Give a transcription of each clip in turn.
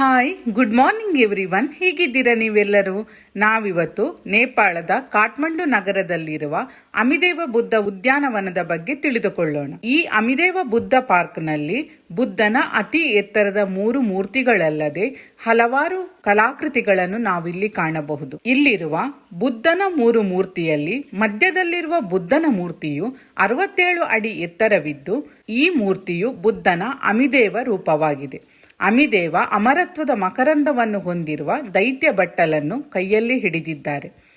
Hi good morning everyone ಹೀಗಿದ್ದೀರ ನೀವೆಲ್ಲರೂ? ನಾವಿವತ್ತು ನೇಪಾಳದ ಕಾಠ್ಮಂಡು ನಗರದಲ್ಲಿರುವ ಅಮಿದೇವ ಬುದ್ಧ ಉದ್ಯಾನವನದ ಬಗ್ಗೆ ತಿಳಿದುಕೊಳ್ಳೋಣ. ಈ ಅಮಿದೇವ ಬುದ್ಧ ಪಾರ್ಕ್ನಲ್ಲಿ ಬುದ್ಧನ ಅತಿ ಎತ್ತರದ ಮೂರು ಮೂರ್ತಿಗಳಲ್ಲದೆ ಹಲವಾರು ಕಲಾಕೃತಿಗಳನ್ನು ನಾವಿಲ್ಲಿ ಕಾಣಬಹುದು. ಇಲ್ಲಿರುವ ಬುದ್ಧನ ಮೂರು ಮೂರ್ತಿಯಲ್ಲಿ ಮಧ್ಯದಲ್ಲಿರುವ ಬುದ್ಧನ ಮೂರ್ತಿಯು ಅರವತ್ತೇಳು ಅಡಿ ಎತ್ತರವಿದ್ದು, ಈ ಮೂರ್ತಿಯು ಬುದ್ಧನ ಅಮಿದೇವ ರೂಪವಾಗಿದೆ. ಅಮಿದೇವ ಅಮರತ್ವದ ಮಕರಂದವನ್ನು ಹೊಂದಿರುವ ದೈತ್ಯ ಬಟ್ಟಲನ್ನು ಕೈಯಲ್ಲಿ ಹಿಡಿದಿದ್ದಾರೆ.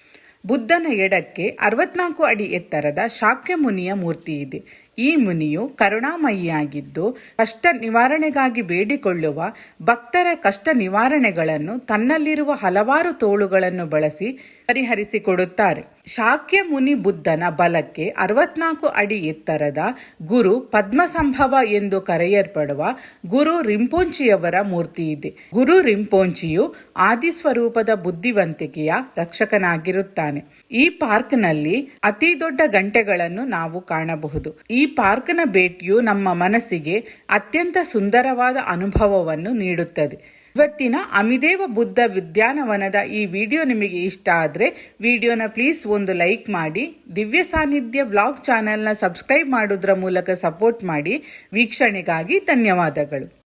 ಬುದ್ಧನ ಎಡಕ್ಕೆ ಅರವತ್ನಾಲ್ಕು ಅಡಿ ಎತ್ತರದ ಶಾಕ್ಯ ಮುನಿಯ ಮೂರ್ತಿ ಇದೆ. ಈ ಮುನಿಯು ಕರುಣಾಮಯಿಯಾಗಿದ್ದು ಕಷ್ಟ ನಿವಾರಣೆಗಾಗಿ ಬೇಡಿಕೊಳ್ಳುವ ಭಕ್ತರ ಕಷ್ಟ ನಿವಾರಣೆಗಳನ್ನು ತನ್ನಲ್ಲಿರುವ ಹಲವಾರು ತೋಳುಗಳನ್ನು ಬಳಸಿ ಪರಿಹರಿಸಿಕೊಡುತ್ತಾರೆ. ಶಾಕ್ಯ ಮುನಿ ಬುದ್ಧನ ಬಲಕ್ಕೆ ಅರವತ್ನಾಲ್ಕು ಅಡಿ ಎತ್ತರದ ಗುರು ಪದ್ಮಸಂಭವ ಎಂದು ಕರೆಯಲ್ಪಡುವ ಗುರು ರಿಂಪೋಂಚಿಯವರ ಮೂರ್ತಿ ಇದೆ. ಗುರು ರಿಂಪೋಂಚಿಯು ಆದಿಸ್ವರೂಪದ ಬುದ್ಧಿವಂತಿಕೆಯ ರಕ್ಷಕನಾಗಿರುತ್ತಾನೆ. ಈ ಪಾರ್ಕ್ನಲ್ಲಿ ಅತಿ ದೊಡ್ಡ ಗಂಟೆಗಳನ್ನು ನಾವು ಕಾಣಬಹುದು. ಈ ಪಾರ್ಕ್ನ ಭೇಟಿಯು ನಮ್ಮ ಮನಸ್ಸಿಗೆ ಅತ್ಯಂತ ಸುಂದರವಾದ ಅನುಭವವನ್ನು ನೀಡುತ್ತದೆ. ಇವತ್ತಿನ ಅಮಿದೇವ ಬುದ್ಧ ಉದ್ಯಾನವನದ ಈ ವಿಡಿಯೋ ನಿಮಗೆ ಇಷ್ಟ ಆದರೆ ವಿಡಿಯೋನ ಪ್ಲೀಸ್ ಒಂದು ಲೈಕ್ ಮಾಡಿ, ದಿವ್ಯ ಸಾನ್ನಿಧ್ಯ ಬ್ಲಾಗ್ ಚಾನೆಲ್ನ ಸಬ್ಸ್ಕ್ರೈಬ್ ಮಾಡೋದ್ರ ಮೂಲಕ ಸಪೋರ್ಟ್ ಮಾಡಿ, ವೀಕ್ಷಣೆಗಾಗಿ ಧನ್ಯವಾದಗಳು.